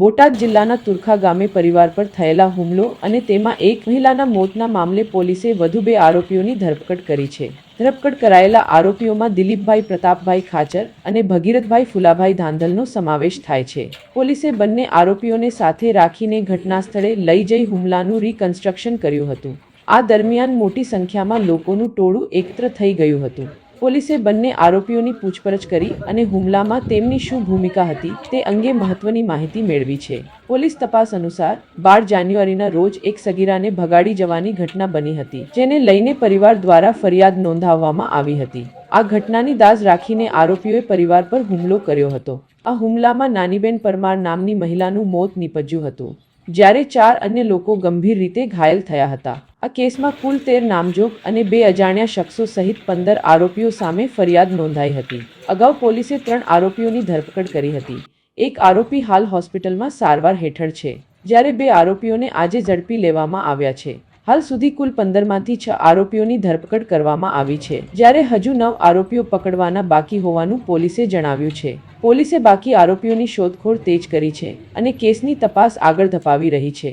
બોટાદ જિલ્લાના તુરખા ગામે પરિવાર પર થયેલા હુમલો અને તેમાં એક મહિલાના મોતના મામલે પોલીસે વધુ બે આરોપીઓની ધરપકડ કરી છે. ધરપકડ કરાયેલા આરોપીઓમાં દિલીપભાઈ પ્રતાપભાઈ ખાચર અને ભગીરથભાઈ ફુલાભાઈ ધાંધલનો સમાવેશ થાય છે. પોલીસે બંને આરોપીઓને સાથે રાખીને ઘટના સ્થળે લઈ જઈ હુમલાનું રિકન્સ્ટ્રક્શન કર્યું હતું. આ દરમિયાન મોટી સંખ્યામાં લોકોનું ટોળું એકત્ર થઈ ગયું હતું. પોલીસે બંને આરોપીઓની પૂછપરછ કરી અને હુમલામાં તેમની શું ભૂમિકા હતી તે અંગે મહત્વની માહિતી મેળવી છે. પોલીસ તપાસ અનુસાર, બાર જાન્યુઆરીના રોજ એક સગીરાને ભગાડી જવાની ઘટના બની હતી, જેને લઈને પરિવાર દ્વારા ફરિયાદ નોંધાવવામાં આવી હતી. આ ઘટનાની દાઝ રાખીને આરોપીઓએ પરિવાર પર હુમલો કર્યો હતો. આ હુમલામાં નાનીબેન પરમાર નામની મહિલાનું મોત નીપજ્યું હતું. જ્યારે ચાર અન્ય લોકો ગંભીર રીતે ઘાયલ થયા હતા. આ કેસમાં કુલ તેર નામજોગ અને બે અજાણ્યા શખ્સો સહિત પંદર આરોપીઓ સામે ફરિયાદ નોંધાઈ હતી. અગાઉ પોલીસે ત્રણ આરોપીઓની ધરપકડ કરી હતી. એક આરોપી હાલ હોસ્પિટલમાં સારવાર હેઠળ છે. જ્યારે બે આરોપીઓને આજે ઝડપી લેવામાં આવ્યા છે. હાલ સુધી કુલ પંદરમાંથી છ આરોપીઓની ધરપકડ કરવામાં આવી છે. જ્યારે હજુ નવ આરોપીઓ પકડવાના બાકી હોવાનું પોલીસે જણાવ્યું છે. પોલીસે બાકી આરોપીઓની શોધખોળ તેજ કરી છે અને કેસની તપાસ આગળ ધપાવી રહી છે.